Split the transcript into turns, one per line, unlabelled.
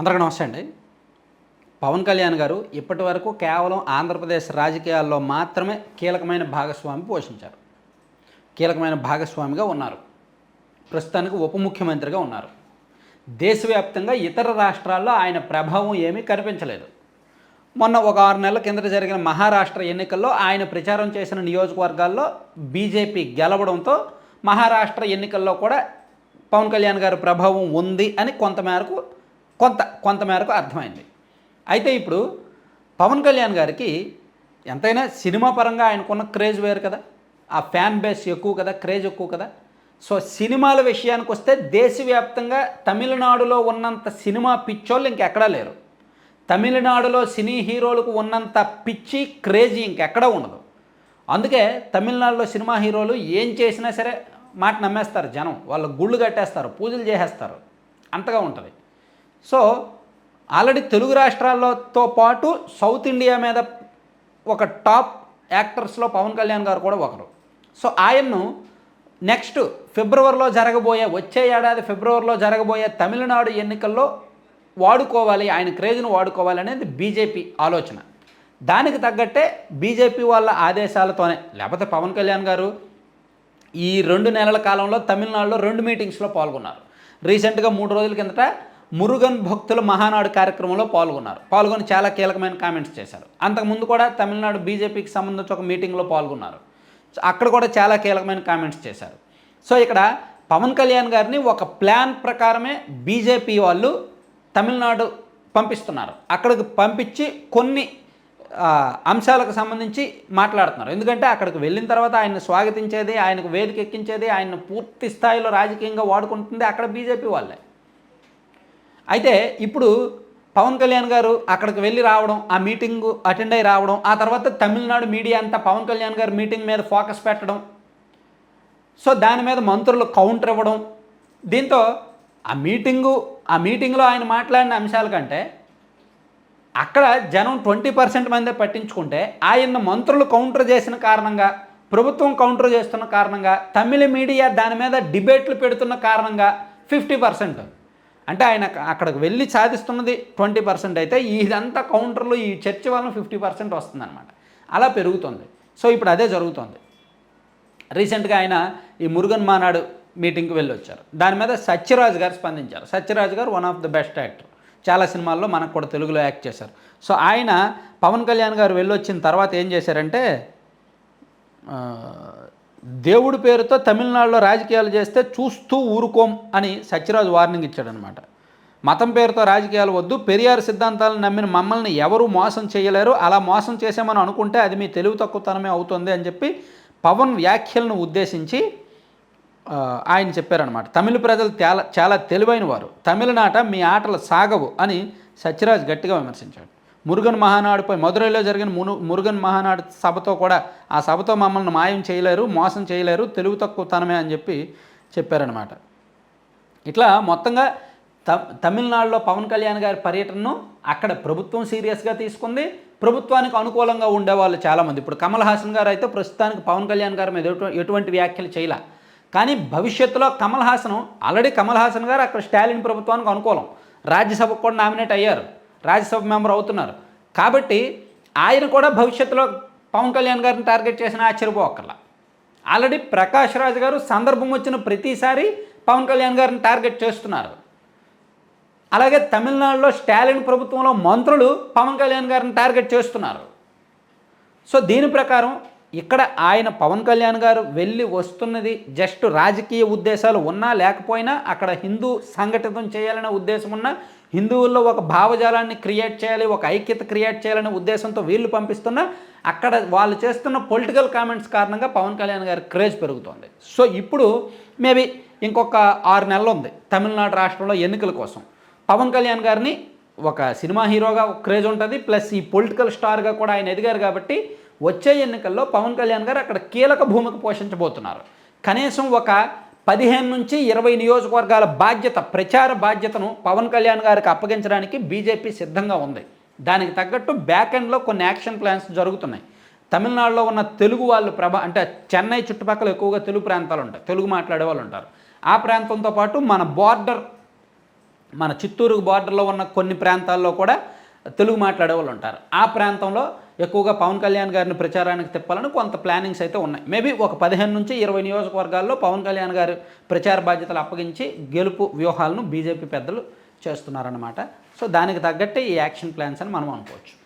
అందరికీ నమస్తే అండి. పవన్ కళ్యాణ్ గారు ఇప్పటి వరకు కేవలం ఆంధ్రప్రదేశ్ రాజకీయాల్లో మాత్రమే కీలకమైన భాగస్వామి పోషించారు. కీలకమైన భాగస్వామిగా ఉన్నారు. ప్రస్తుతానికి ఉప ముఖ్యమంత్రిగా ఉన్నారు. దేశవ్యాప్తంగా ఇతర రాష్ట్రాల్లో ఆయన ప్రభావం ఏమీ కనిపించలేదు. మొన్న ఒక ఆరు నెలల కిందట జరిగిన మహారాష్ట్ర ఎన్నికల్లో ఆయన ప్రచారం చేసిన నియోజకవర్గాల్లో బీజేపీ గెలవడంతో మహారాష్ట్ర ఎన్నికల్లో కూడా పవన్ కళ్యాణ్ గారి ప్రభావం ఉంది అని కొంతమేరకు కొంత కొంతమేరకు అర్థమైంది. అయితే ఇప్పుడు పవన్ కళ్యాణ్ గారికి ఎంతైనా సినిమా పరంగా ఆయనకున్న క్రేజ్ వేరు కదా. ఆ ఫ్యాన్ బేస్ ఎక్కువ కదా క్రేజ్ ఎక్కువ కదా. సో సినిమాల విషయానికి వస్తే దేశవ్యాప్తంగా తమిళనాడులో ఉన్నంత సినిమా పిచ్చోళ్ళు ఇంకెక్కడా లేరు. తమిళనాడులో సినీ హీరోలకు ఉన్నంత పిచ్చి క్రేజీ ఇంకెక్కడా ఉండదు. అందుకే తమిళనాడులో సినిమా హీరోలు ఏం చేసినా సరే మాట నమ్మేస్తారు జనం. వాళ్ళు గుళ్ళు కట్టేస్తారు పూజలు చేసేస్తారు. అంతగా ఉంటుంది. సో ఆల్రెడీ తెలుగు రాష్ట్రాలతో పాటు సౌత్ ఇండియా మీద ఒక టాప్ యాక్టర్స్లో పవన్ కళ్యాణ్ గారు కూడా ఒకరు. సో ఆయన్ను నెక్స్ట్ ఫిబ్రవరిలో జరగబోయే వచ్చే ఏడాది ఫిబ్రవరిలో జరగబోయే తమిళనాడు ఎన్నికల్లో వాడుకోవాలి ఆయన క్రేజ్ను వాడుకోవాలి అనేది బీజేపీ ఆలోచన. దానికి తగ్గట్టే బీజేపీ వాళ్ళ ఆదేశాలతోనే లేకపోతే పవన్ కళ్యాణ్ గారు ఈ రెండు నెలల కాలంలో తమిళనాడులో రెండు మీటింగ్స్లో పాల్గొన్నారు. రీసెంట్గా మూడు రోజుల కిందట మురుగన్ భక్తుల మహానాడు కార్యక్రమంలో పాల్గొన్నారు. పాల్గొని చాలా కీలకమైన కామెంట్స్ చేశారు. అంతకుముందు కూడా తమిళనాడు బీజేపీకి సంబంధించి ఒక మీటింగ్లో పాల్గొన్నారు. సో అక్కడ కూడా చాలా కీలకమైన కామెంట్స్ చేశారు. సో ఇక్కడ పవన్ కళ్యాణ్ గారిని ఒక ప్లాన్ ప్రకారమే బీజేపీ వాళ్ళు తమిళనాడు పంపిస్తున్నారు. అక్కడికి పంపించి కొన్ని అంశాలకు సంబంధించి మాట్లాడుతున్నారు. ఎందుకంటే అక్కడికి వెళ్ళిన తర్వాత ఆయన స్వాగతించేది ఆయనకు వేదిక ఎక్కించేది ఆయన పూర్తి స్థాయిలో రాజకీయంగా వాడుకుంటుంది అక్కడ బీజేపీ వాళ్ళే. అయితే ఇప్పుడు పవన్ కళ్యాణ్ గారు అక్కడికి వెళ్ళి రావడం ఆ మీటింగ్ అటెండ్ అయ్యి రావడం ఆ తర్వాత తమిళనాడు మీడియా అంతా పవన్ కళ్యాణ్ గారు మీటింగ్ మీద ఫోకస్ పెట్టడం సో దాని మీద మంత్రులు కౌంటర్ ఇవ్వడం. దీంతో ఆ మీటింగు ఆ మీటింగ్లో ఆయన మాట్లాడిన అంశాల కంటే అక్కడ జనం ట్వంటీ పర్సెంట్ మందే పట్టించుకుంటే ఆయన మంత్రులు కౌంటర్ చేసిన కారణంగా ప్రభుత్వం కౌంటర్ చేస్తున్న కారణంగా తమిళ మీడియా దాని మీద డిబేట్లు పెడుతున్న కారణంగా ఫిఫ్టీ పర్సెంట్. అంటే ఆయన అక్కడికి వెళ్ళి సాధిస్తున్నది ట్వంటీ పర్సెంట్ అయితే ఇదంతా కౌంటర్లో ఈ చర్చ వలన ఫిఫ్టీ పర్సెంట్ వస్తుందన్నమాట. అలా పెరుగుతుంది. సో ఇప్పుడు అదే జరుగుతుంది. రీసెంట్గా ఆయన ఈ మురుగన్ మానాడు మీటింగ్కి వెళ్ళి వచ్చారు దాని మీద సత్యరాజ్ గారు స్పందించారు. సత్యరాజ్ గారు one of the best actor చాలా సినిమాల్లో మనకు కూడా తెలుగులో యాక్ట్ చేశారు. సో ఆయన పవన్ కళ్యాణ్ గారు వెళ్ళొచ్చిన తర్వాత ఏం చేశారంటే దేవుడి పేరుతో తమిళనాడులో రాజకీయాలు చేస్తే చూస్తూ ఊరుకోం అని సత్యరాజు వార్నింగ్ ఇచ్చాడనమాట. మతం పేరుతో రాజకీయాలు వద్దు పెరియార్ సిద్ధాంతాలను నమ్మిన మమ్మల్ని ఎవరు మోసం చేయలేరు అలా మోసం చేసామని అనుకుంటే అది మీ తెలివి తక్కువతనమే అవుతుంది అని చెప్పి పవన్ వ్యాఖ్యలను ఉద్దేశించి ఆయన చెప్పారనమాట. తమిళ ప్రజలు చాలా చాలా తెలివైన వారు. తమిళనాట మీ ఆటలు సాగవు అని సత్యరాజ్ గట్టిగా విమర్శించాడు. మురుగన్ మహానాడుపై మదురైలో జరిగిన మును మురుగన్ మహానాడు సభతో కూడా ఆ సభతో మమ్మల్ని మాయం చేయలేరు మోసం చేయలేరు తెలుగు తక్కువతనమే అని చెప్పి చెప్పారనమాట ఇట్లా మొత్తంగా త తమిళనాడులో పవన్ కళ్యాణ్ గారి పర్యటనను అక్కడ ప్రభుత్వం సీరియస్గా తీసుకుంది. ప్రభుత్వానికి అనుకూలంగా ఉండేవాళ్ళు చాలామంది. ఇప్పుడు కమల్ హాసన్ గారు అయితే ప్రస్తుతానికి పవన్ కళ్యాణ్ గారి మీద ఎటువంటి వ్యాఖ్యలు చేయలే. కానీ భవిష్యత్తులో కమల్ హాసన్ ఆల్రెడీ కమల్ హాసన్ గారు అక్కడ స్టాలిన్ ప్రభుత్వానికి అనుకూలం. రాజ్యసభకు కూడా నామినేట్ అయ్యారు. రాజ్యసభ మెంబర్ అవుతున్నారు. కాబట్టి ఆయన కూడా భవిష్యత్తులో పవన్ కళ్యాణ్ గారిని టార్గెట్ చేసిన ఆశ్చర్యపోకర్లా. ఆల్రెడీ ప్రకాష్ రాజ్ గారు సందర్భం వచ్చిన ప్రతిసారి పవన్ కళ్యాణ్ గారిని టార్గెట్ చేస్తున్నారు. అలాగే తమిళనాడులో స్టాలిన్ ప్రభుత్వంలో మంత్రులు పవన్ కళ్యాణ్ గారిని టార్గెట్ చేస్తున్నారు. సో దీని ప్రకారం ఇక్కడ ఆయన పవన్ కళ్యాణ్ గారు వెళ్ళి వస్తున్నది జస్ట్ రాజకీయ ఉద్దేశాలు ఉన్నా లేకపోయినా అక్కడ హిందూ సంఘటితం చేయాలనే ఉద్దేశం ఉన్నా హిందువుల్లో ఒక భావజాలాన్ని క్రియేట్ చేయాలి ఒక ఐక్యత క్రియేట్ చేయాలనే ఉద్దేశంతో వీళ్ళు పంపిస్తున్న అక్కడ వాళ్ళు చేస్తున్న పొలిటికల్ కామెంట్స్ కారణంగా పవన్ కళ్యాణ్ గారి క్రేజ్ పెరుగుతోంది. సో ఇప్పుడు మేబీ ఇంకొక ఆరు నెలలు ఉంది తమిళనాడు రాష్ట్రంలో ఎన్నికల కోసం. పవన్ కళ్యాణ్ గారిని ఒక సినిమా హీరోగా ఒక క్రేజ్ ఉంటుంది ప్లస్ ఈ పొలిటికల్ స్టార్గా కూడా ఆయన ఎదిగారు కాబట్టి వచ్చే ఎన్నికల్లో పవన్ కళ్యాణ్ గారు అక్కడ కీలక భూమిక పోషించబోతున్నారు. కనీసం ఒక పదిహేను నుంచి ఇరవై నియోజకవర్గాల బాధ్యత ప్రచార బాధ్యతను పవన్ కళ్యాణ్ గారికి అప్పగించడానికి బీజేపీ సిద్ధంగా ఉంది. దానికి తగ్గట్టు బ్యాక్ ఎండ్లో కొన్ని యాక్షన్ ప్లాన్స్ జరుగుతున్నాయి. తమిళనాడులో ఉన్న తెలుగు వాళ్ళు ప్రభ అంటే చెన్నై చుట్టుపక్కల ఎక్కువగా తెలుగు ప్రాంతాలు ఉంటాయి. తెలుగు మాట్లాడే వాళ్ళు ఉంటారు. ఆ ప్రాంతంతో పాటు మన బార్డర్ మన చిత్తూరు బార్డర్లో ఉన్న కొన్ని ప్రాంతాల్లో కూడా తెలుగు మాట్లాడే వాళ్ళు ఉంటారు. ఆ ప్రాంతంలో ఎక్కువగా పవన్ కళ్యాణ్ గారిని ప్రచారానికి తిప్పాలని కొంత ప్లానింగ్స్ అయితే ఉన్నాయి. మేబీ ఒక పదిహేను నుంచి ఇరవై నియోజకవర్గాల్లో పవన్ కళ్యాణ్ గారు ప్రచార బాధ్యతలు అప్పగించి గెలుపు వ్యూహాలను బీజేపీ పెద్దలు చేస్తున్నారన్నమాట. సో దానికి తగ్గట్టే ఈ యాక్షన్ ప్లాన్స్ అని మనం అనుకోవచ్చు.